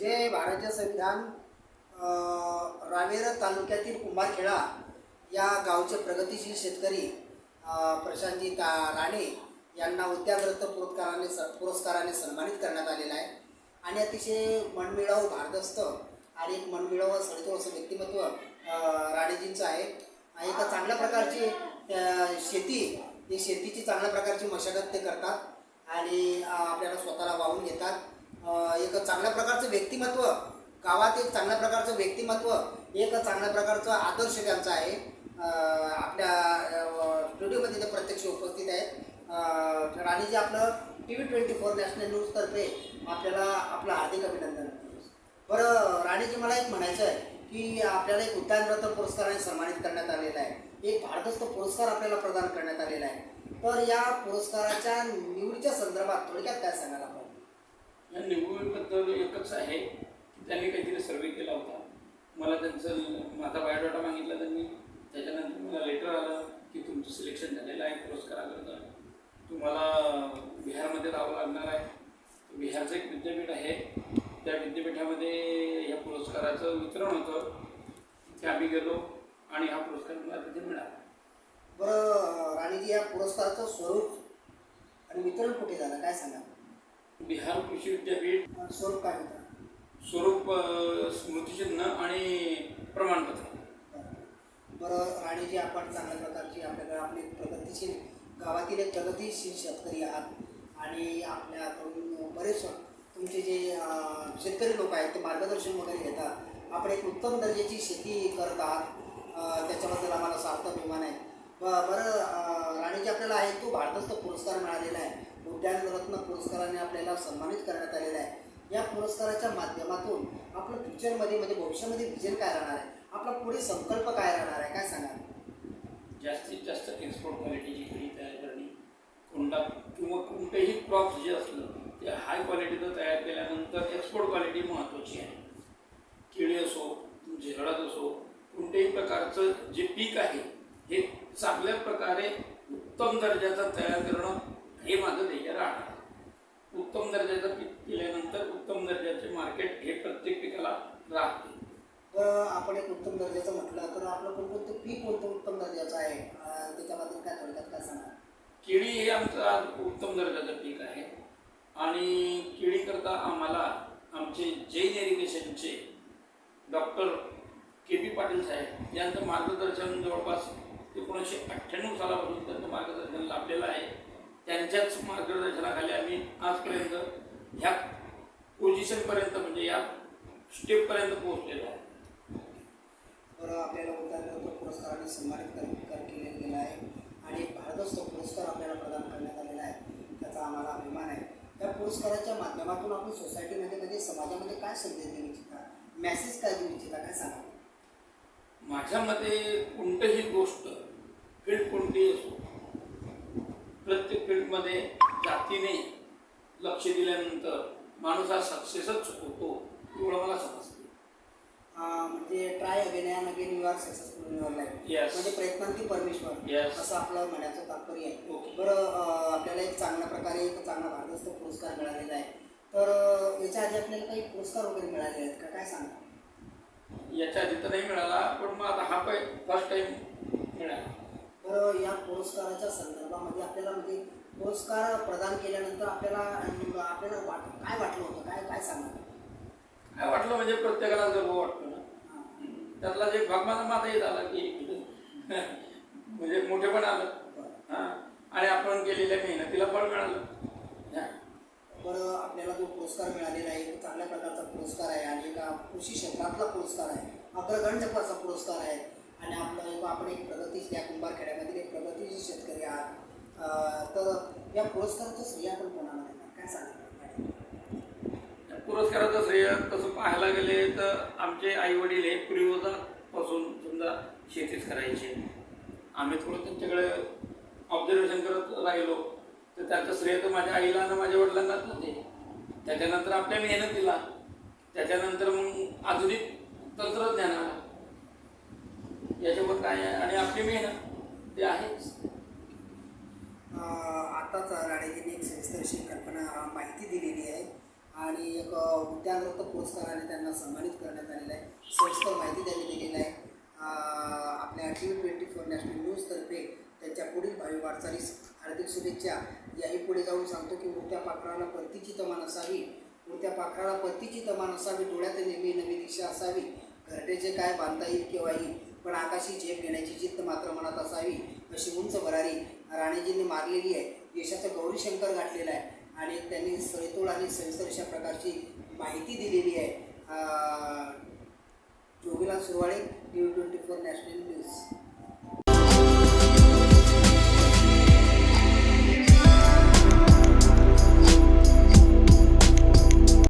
जे भारतीय संविधान रावेर तालुक्यातील कुंभारखेडा या गावचे प्रगतीशील शेतकरी प्रशांतजी ता राणे यांना उद्याग्रस्त पुरस्काराने स पुरस्काराने सन्मानित करण्यात आलेला आहे. आणि अतिशय मनमिळावू भारदस्त आणि एक मनमिळावं सडतोड असं व्यक्तिमत्व राणेजींचं आहे. एका चांगल्या प्रकारची शेती ही शेतीची चांगल्या प्रकारची मशागत ते करतात आणि आपल्याला स्वतःला वाहून घेतात. एक चांगल्या प्रकारचं व्यक्तिमत्व गावात एक चांगल्या प्रकारचं व्यक्तिमत्व एक चांगल्या प्रकारचं आदर्श त्यांचा आहे आपल्या स्टुडिओमध्ये ते प्रत्यक्ष उपस्थित आहेत. राणीजी आपलं T V twenty four national न्यूजतर्फे आपल्याला आपलं हार्दिक अभिनंदन. बरं राणीजी मला एक म्हणायचं आहे की आपल्याला एक उद्यानरत्न पुरस्काराने सन्मानित करण्यात आलेला आहे. एक भारदस्त पुरस्कार आपल्याला प्रदान करण्यात आलेला आहे. तर या पुरस्काराच्या निवडीच्या संदर्भात थोडक्यात काय सांगायला आपण? या निवडीबद्दल एकच आहे की त्यांनी काहीतरी सर्वे केला होता. मला त्यांचं माझा बायोडाटा मागितला त्यांनी. त्याच्यानंतर मला लेटर आलं की तुमचं सिलेक्शन झालेलं आहे पुरस्काराकरता तुम्हाला बिहारमध्ये जावं लागणार आहे. बिहारचं एक विद्यापीठ आहे. त्या विद्यापीठामध्ये या पुरस्काराचं वितरण होतं. तिथे आम्ही गेलो आणि हा पुरस्कार मला तिथे मिळाला. बरं राणीजी या पुरस्काराचं स्वरूप आणि वितरण कुठे झालं? काय सांगा बिहार कृषी विद्यापीठ स्वरूप काय होतं? स्वरूप स्मृतिचिन्ह आणि प्रमाणपत्र. बरं राणीजी आपण चांगल्या प्रकारची आपल्याकडे आपली प्रगतीशील गावातील एक प्रगतीशील शेतकरी आहात आणि आपल्याकडून बरेच तुमचे जे शेतकरी लोक आहेत ते मार्गदर्शन वगैरे घेतात. आपण एक उत्तम दर्जाची शेती करत आहात. त्याच्याबद्दल आम्हाला सार्थ अभिमान आहे. बरं राणीजी आपल्याला आहे तो भारतस्थ पुरस्कार मिळालेला आहे. उद्यानरत्न पुरस्काराने आपल्याला सन्मानित करण्यात आलेलं आहे. या पुरस्काराच्या माध्यमातून आपलं फ्युचरमध्ये म्हणजे भविष्यामध्ये विजन काय राहणार आहे? आपला पुढे संकल्प काय राहणार आहे? काय सांगा जास्तीत जास्त एक्सपोर्ट क्वालिटीची केळी तयार करणे कोणता किंवा कोणतेही क्रॉप्स जे असलं ते हाय क्वालिटीचं तयार केल्यानंतर एक्सपोर्ट क्वालिटी महत्त्वाची आहे. केळी असो तुमची हळद असो कोणत्याही प्रकारचं जे पीक आहे हे चांगल्या प्रकारे उत्तम दर्जाचं तयार करणं हे माझं ध्येय राहणार. उत्तम दर्जाचं पीक केल्यानंतर उत्तम दर्जाचे मार्केट हे प्रत्येक पिकाला राहते. तर आपण एक उत्तम दर्जाचं म्हटलं तर आपलं कोणकोणतं पीक कोणतं उत्तम दर्जाचं आहे? त्याच्याबद्दल काय थोडक्यात काय सांगा केळी हे आमचं उत्तम दर्जाचं पीक आहे. आणि केळीकरता आम्हाला आमचे जैन इरिगेशनचे डॉक्टर के पी पाटील साहेब यांचं मार्गदर्शन जवळपास एकोणीसशे अठ्ठ्याण्णव सालापासून त्यांचं मार्गदर्शन लाभलेलं आहे. त्यांच्याच मार्गदर्शनाखाली आम्ही आजपर्यंत ह्या पोझिशनपर्यंत म्हणजे या स्टेपपर्यंत पोहोचलेलो आहे. बरं आपल्याला उद्यानरत्न पुरस्काराने सन्मानित केले गेलं आहे. आणि एक भारदस्त पुरस्कार आपल्याला प्रदान करण्यात आलेला आहे. त्याचा आम्हाला अभिमान आहे. त्या पुरस्काराच्या माध्यमातून आपण सोसायटीमध्ये म्हणजे समाजामध्ये काय संदेश देऊ इच्छिता? मेसेज काय देऊ इच्छिता? काय सांगा माझ्या मते कोणतीही गोष्ट फील्ड कोणतीही असो प्रत्येक फील्डमध्ये जातीने लक्ष दिल्यानंतर माणूस हा सक्सेसच होतो एवढं मला समजते. म्हणजे try again and again you are successful in your life. म्हणजे प्रयत्नांती परमेश्वर. असं आपलं म्हणायचं तात्पर्य आहे. ओके बरं आपल्याला एक चांगल्या प्रकारे एक चांगला भारदस्त पुरस्कार मिळालेला आहे. तर याच्या आधी आपल्याला काही पुरस्कार वगैरे मिळाले आहेत का? काय सांगा याच्या आधी तर नाही मिळाला पण मग आता हा पै फर्स्ट टाइम मिळाला. तर या पुरस्काराच्या संदर्भामध्ये आपल्याला म्हणजे पुरस्कार प्रदान केल्यानंतर आपल्याला आपल्याला वाट काय वाटलं होतं? काय काय सांगा काय वाटलं म्हणजे प्रत्येकाला गर्व वाटतो ना. त्यातला जे भाग माझा माझाही झाला की. म्हणजे मोठेपण आलं. हां. आणि आपण केलेल्या मेहनतीला फळ मिळालं. बरं आपल्याला जो पुरस्कार मिळालेला आहे तो चांगल्या प्रकारचा पुरस्कार आहे आणि एका कृषी क्षेत्रातला पुरस्कार आहे. अग्रगण्य असा पुरस्कार आहे. आणि आपलं एक आपण एक प्रगतीशील या कुंभारखेड्यामधील एक प्रगतीशील शेतकरी आहात. तर या पुरस्काराचं श्रेय आपण कोणाला देणार? काय सांगा पुरस्काराचं श्रेय तसं पाहायला गेले तर आमचे आई वडील हे पूर्वजापासून समजा शेतीच करायचे. आम्ही थोडं त्यांच्याकडे ऑब्झर्वेशन करत राहिलो. तर त्याचं श्रेय तर माझ्या आईला आणि माझ्या वडिलांनाच होते. त्याच्यानंतर आपल्या मेहनतीला. त्याच्यानंतर मग आधुनिक तंत्रज्ञानाला. काय आहे? आणि आपली मेहनत ते आहेच. आताच राणेजींनी एक सविस्तरशी कल्पना माहिती दिलेली आहे. आणि एक उद्यानरत्न पुरस्काराने त्यांना सन्मानित करण्यात आलेलं आहे. सविस्तर माहिती त्यांनी दिलेली आहे. आपल्या T V twenty four national न्यूजतर्फे त्यांच्या पुढील भावी वाटचालीस हार्दिक शुभेच्छा. याही पुढे जाऊन सांगतो की उडत्या पाखराला परतीची तमान असावी. उडत्या पाखराला परतीची तमान असावी. डोळ्यात नेहमी नवी दिशा असावी. घरटेचे काय बांधता येईल केव्हाही. पण आकाशी झेप घेण्याची जिद्द मात्र मनात असावी अशी उंच भरारी राणेजींनी मारलेली आहे. यशाचं गौरीशंकर गाठलेला आहे आणि त्यांनी सैतोड आणि सविस्तर अशा प्रकारची माहिती दिलेली आहे. Jogila Surwade T V twenty four national news.